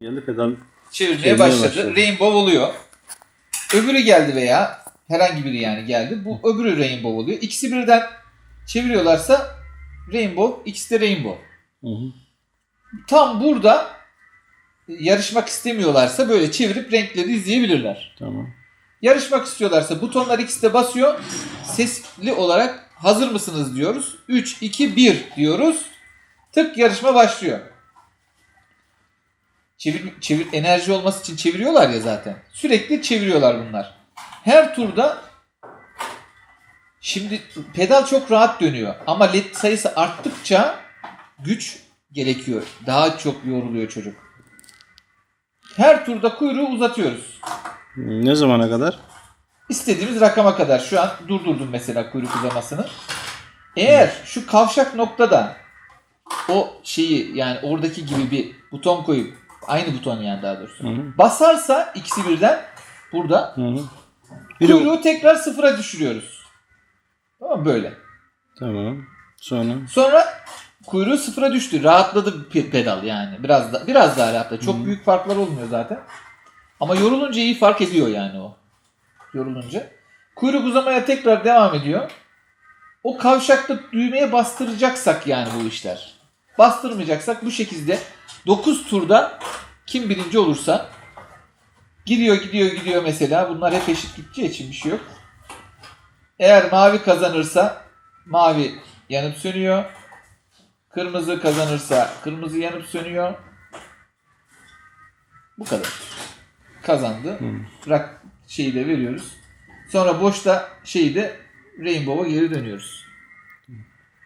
Pedal. çevirmeye Çevirmeye başladı. başladı. Rainbow oluyor. Öbürü geldi veya herhangi biri yani geldi. Bu öbürü rainbow oluyor. İkisi birden çeviriyorlarsa rainbow, ikisi de rainbow. Hı hı. Tam burada yarışmak istemiyorlarsa böyle çevirip renkleri izleyebilirler. Tamam. Yarışmak istiyorlarsa butonlar ikisi de basıyor. Sesli olarak hazır mısınız diyoruz. 3, 2, 1 diyoruz. Tık yarışma başlıyor. Çevir, çevir, enerji olması için çeviriyorlar ya zaten. Sürekli çeviriyorlar bunlar. Her turda şimdi pedal çok rahat dönüyor. Ama led sayısı arttıkça güç gerekiyor. Daha çok yoruluyor çocuk. Her turda kuyruğu uzatıyoruz. Ne zamana kadar? İstediğimiz rakama kadar şu an durdurdum mesela kuyruk uzamasını. Eğer şu kavşak noktada o şeyi yani oradaki gibi bir buton koyup aynı buton yani daha doğrusu. Hı hı. Basarsa ikisi birden burada Hı hı. Biri kuyruğu tekrar sıfıra düşürüyoruz. Tamam böyle. Tamam. Sonra Sonra kuyruğu sıfıra düştü. Rahatladı pe- pedal yani. Biraz da biraz daha rahatladı. Çok Hı. büyük farklar olmuyor zaten. Ama yorulunca iyi fark ediyor yani o. Yorulunca. Kuyruk uzamaya tekrar devam ediyor. O kavşakta düğmeye bastıracaksak yani bu işler. Bastırmayacaksak bu şekilde 9 turda kim birinci olursa gidiyor gidiyor gidiyor mesela. Bunlar hep eşit gideceği için bir şey yok. Eğer mavi kazanırsa mavi yanıp sönüyor. Kırmızı kazanırsa kırmızı yanıp sönüyor. Bu kadar. Kazandı. Rak şeyi de veriyoruz. Sonra boşta şeyi de Rainbow'a geri dönüyoruz.